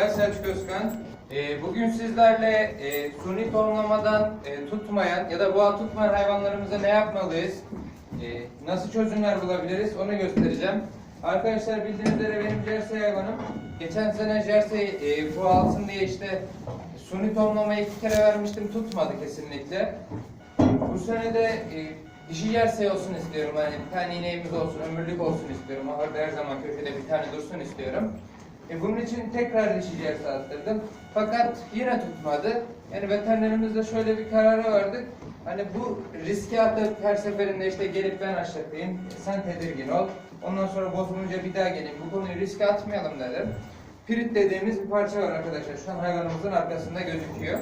Ben Selçuk Özkan. Ee, bugün sizlerle e, suni tohumlamadan e, tutmayan ya da boğa tutmayan hayvanlarımıza ne yapmalıyız? e, nasıl çözümler bulabiliriz onu göstereceğim. Arkadaşlar bildiğiniz üzere benim jersey hayvanım. Geçen sene jersey e, bu alsın diye işte suni tohumlamayı iki kere vermiştim tutmadı kesinlikle. Bu sene de e, dişi jersey olsun istiyorum. Hani bir tane ineğimiz olsun, ömürlük olsun istiyorum. Ahırda her zaman köşede bir tane dursun istiyorum. E, bunun için tekrar dişi attırdım. Fakat yine tutmadı. Yani veterinerimizle şöyle bir karara vardık. Hani bu riski atıp her seferinde işte gelip ben aşağıdayım, sen tedirgin ol. Ondan sonra bozulunca bir daha gelin. Bu konuyu riske atmayalım dedim. Pirit dediğimiz bir parça var arkadaşlar. Şu an hayvanımızın arkasında gözüküyor.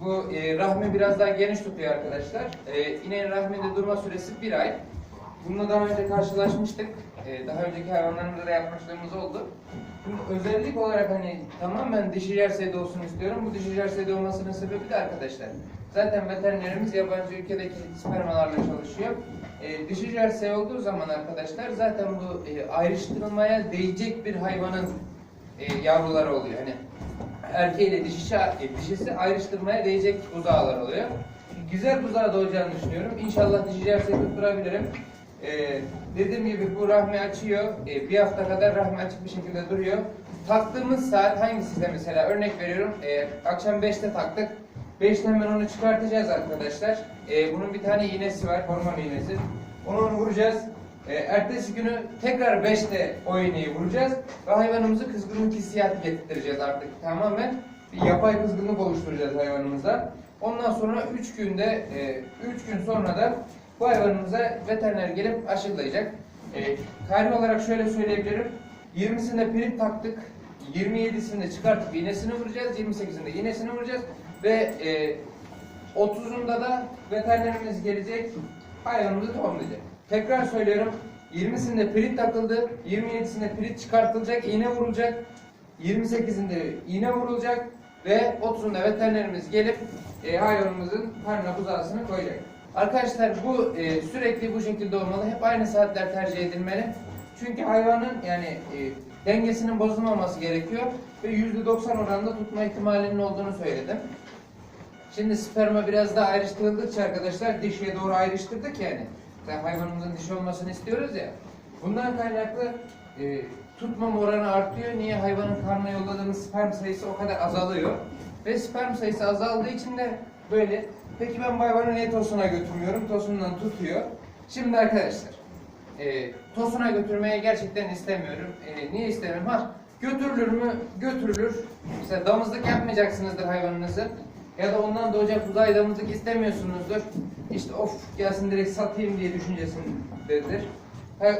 Bu e, rahmi biraz daha geniş tutuyor arkadaşlar. E, ineğin rahminde durma süresi bir ay. Bununla daha önce karşılaşmıştık. E, daha önceki hayvanlarımızda da yapmışlığımız oldu. Şimdi özellik olarak hani tamamen dişi jerseyde olsun istiyorum. Bu dişi jerseyde olmasının sebebi de arkadaşlar. Zaten veterinerimiz yabancı ülkedeki spermalarla çalışıyor. E, dişi jersey olduğu zaman arkadaşlar zaten bu e, ayrıştırılmaya değecek bir hayvanın e, yavruları oluyor. Hani erkeğiyle dişisi, e, dişisi ayrıştırmaya değecek buzağlar oluyor. Güzel buzağı doğacağını düşünüyorum. İnşallah dişi jersey tutturabilirim. Ee, dediğim gibi bu rahmi açıyor. Ee, bir hafta kadar rahmi açık bir şekilde duruyor. Taktığımız saat hangisi de mesela örnek veriyorum. Ee, akşam 5'te taktık. 5'te hemen onu çıkartacağız arkadaşlar. Ee, bunun bir tane iğnesi var, hormon iğnesi. Onu, vuracağız. Ee, ertesi günü tekrar 5'te o iğneyi vuracağız. Ve hayvanımızı kızgınlık hissiyatı getireceğiz artık tamamen. Yapay kızgınlık oluşturacağız hayvanımıza. Ondan sonra 3 günde, 3 gün sonra da bu hayvanımıza veteriner gelip aşılayacak. E, tarih olarak şöyle söyleyebilirim. 20'sinde pirit taktık. 27'sinde çıkartıp iğnesini vuracağız. 28'inde iğnesini vuracağız. Ve e, 30'unda da veterinerimiz gelecek. Hayvanımızı tohumlayacak. Tekrar söylüyorum. 20'sinde pirit takıldı. 27'sinde pirit çıkartılacak. iğne vurulacak. 28'inde iğne vurulacak. Ve 30'unda veterinerimiz gelip e, hayvanımızın karnına buzağısını koyacak. Arkadaşlar bu e, sürekli bu şekilde olmalı. Hep aynı saatler tercih edilmeli. Çünkü hayvanın yani e, dengesinin bozulmaması gerekiyor ve %90 oranında tutma ihtimalinin olduğunu söyledim. Şimdi sperma biraz daha ayrıştırıldıkça arkadaşlar dişiye doğru ayrıştırdık yani. Zaten hayvanımızın dişi olmasını istiyoruz ya. Bundan kaynaklı e, tutmam oranı artıyor. Niye? Hayvanın karnına yolladığımız sperm sayısı o kadar azalıyor. Ve sperm sayısı azaldığı için de böyle. Peki ben bu hayvanı niye tosuna götürmüyorum? Tosundan tutuyor. Şimdi arkadaşlar, e, tosuna götürmeye gerçekten istemiyorum. E, niye istemiyorum? Ha, götürülür mü? Götürülür. Mesela damızlık yapmayacaksınızdır hayvanınızı. Ya da ondan doğacak uzay damızlık istemiyorsunuzdur. İşte of gelsin direkt satayım diye düşüncesindedir.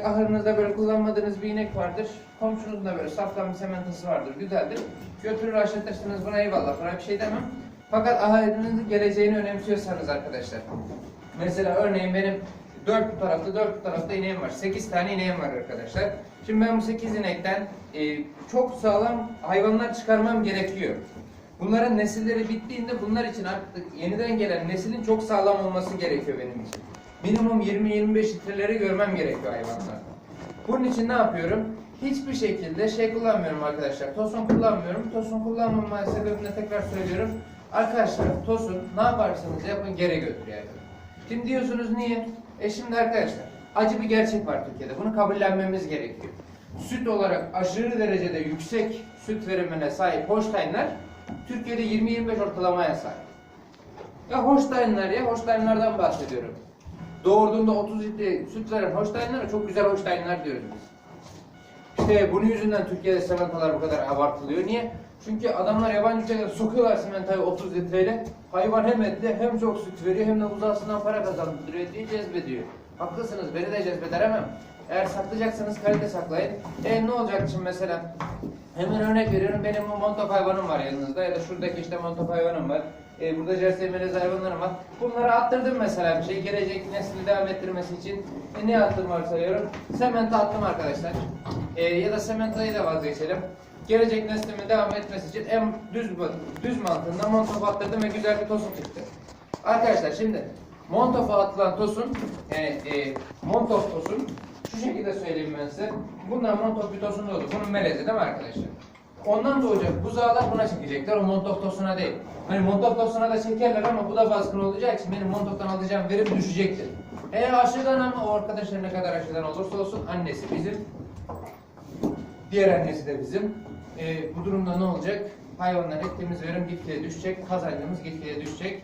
Ahırınızda böyle kullanmadığınız bir inek vardır. Komşunuzun da böyle saftan bir sementası vardır, güzeldir. Götürür aşatırsınız buna eyvallah, buna bir şey demem. Fakat ahırınızın geleceğini önemsiyorsanız arkadaşlar. Mesela örneğin benim dört tarafta dört tarafta ineğim var. Sekiz tane ineğim var arkadaşlar. Şimdi ben bu sekiz inekten e, çok sağlam hayvanlar çıkarmam gerekiyor. Bunların nesilleri bittiğinde bunlar için artık yeniden gelen neslin çok sağlam olması gerekiyor benim için. Minimum 20-25 litreleri görmem gerekiyor hayvanlarda. Bunun için ne yapıyorum? Hiçbir şekilde şey kullanmıyorum arkadaşlar. Tosun kullanmıyorum. Tosun kullanmama sebebini tekrar söylüyorum. Arkadaşlar tosun ne yaparsanız yapın geri götür yani. Şimdi diyorsunuz niye? E şimdi arkadaşlar acı bir gerçek var Türkiye'de. Bunu kabullenmemiz gerekiyor. Süt olarak aşırı derecede yüksek süt verimine sahip Holsteinler Türkiye'de 20-25 ortalamaya sahip. Ya Holsteinler ya Holsteinlerden bahsediyorum. Doğurduğunda 30 litre süt veren Holsteinler çok güzel Holsteinler diyoruz biz. İşte bunun yüzünden Türkiye'de sementalar bu kadar abartılıyor. Niye? Çünkü adamlar yabancı ülkelere sokuyorlar sementayı 30 litreyle. Hayvan hem etli hem çok süt veriyor hem de uzasından para kazandırıyor diye cezbediyor. Haklısınız beni de cezbeder ama eğer saklayacaksanız kalite saklayın. E ne olacak şimdi mesela? Hemen örnek veriyorum benim bu montop hayvanım var yanınızda ya da şuradaki işte montop hayvanım var. E, burada jersey melez hayvanlarım var. Bunları attırdım mesela bir şey. Gelecek nesli devam ettirmesi için. E, ne attım varsayıyorum? Sementa attım arkadaşlar. E, ya da sementayı da vazgeçelim. Gelecek neslimin devam etmesi için en düz düz mantığında montop attırdım ve güzel bir tosun çıktı. Arkadaşlar şimdi montofa atılan tosun yani e, montof tosun şu şekilde söyleyeyim ben size. Bundan montof bir tosun doğdu. Bunun melezi değil mi arkadaşlar? Ondan doğacak buzağlar buna çekecekler. O montoktosuna değil. Hani montoktosuna da çekerler ama bu da baskın olacağı için benim montoktan alacağım verim düşecektir. Eğer aşıdan ama o arkadaşlar ne kadar aşıdan olursa olsun annesi bizim. Diğer annesi de bizim. Ee, bu durumda ne olacak? Hayvanlar ettiğimiz verim gitgide düşecek, kazancımız gitgide düşecek.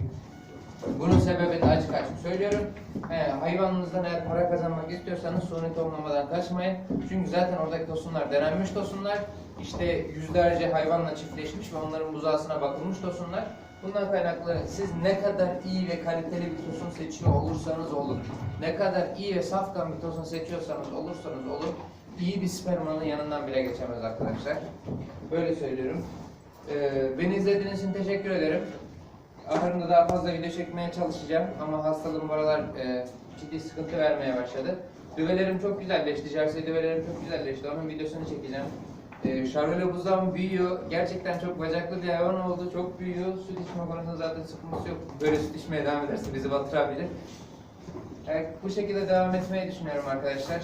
Bunun sebebi de açık açık söylüyorum. Ee, hayvanınızdan eğer para kazanmak istiyorsanız suni tohumlamadan kaçmayın. Çünkü zaten oradaki tosunlar denenmiş tosunlar. İşte yüzlerce hayvanla çiftleşmiş ve onların buzağısına bakılmış tosunlar. Bundan kaynaklı siz ne kadar iyi ve kaliteli bir tosun seçiyor olursanız olun, ne kadar iyi ve safkan bir tosun seçiyorsanız olursanız olun, iyi bir spermanın yanından bile geçemez arkadaşlar. Böyle söylüyorum. Ee, beni izlediğiniz için teşekkür ederim. Ahırımda daha fazla video çekmeye çalışacağım ama hastalığım bu aralar e, ciddi sıkıntı vermeye başladı. Düvelerim çok güzelleşti, jersey düvelerim çok güzelleşti. Onun videosunu çekeceğim. E, Charolais buzdağım büyüyor. Gerçekten çok bacaklı bir hayvan oldu. Çok büyüyor. Süt içme konusunda zaten sıkıntısı yok. Böyle süt içmeye devam ederse bizi batırabilir. Evet, bu şekilde devam etmeyi düşünüyorum arkadaşlar.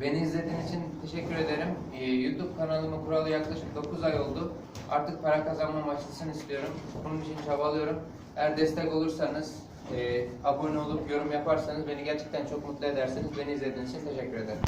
Beni izlediğiniz için teşekkür ederim. Ee, YouTube kanalımı kuralı yaklaşık 9 ay oldu. Artık para kazanma başlasın istiyorum. Bunun için çabalıyorum. Eğer destek olursanız, e, abone olup yorum yaparsanız beni gerçekten çok mutlu edersiniz. Beni izlediğiniz için teşekkür ederim.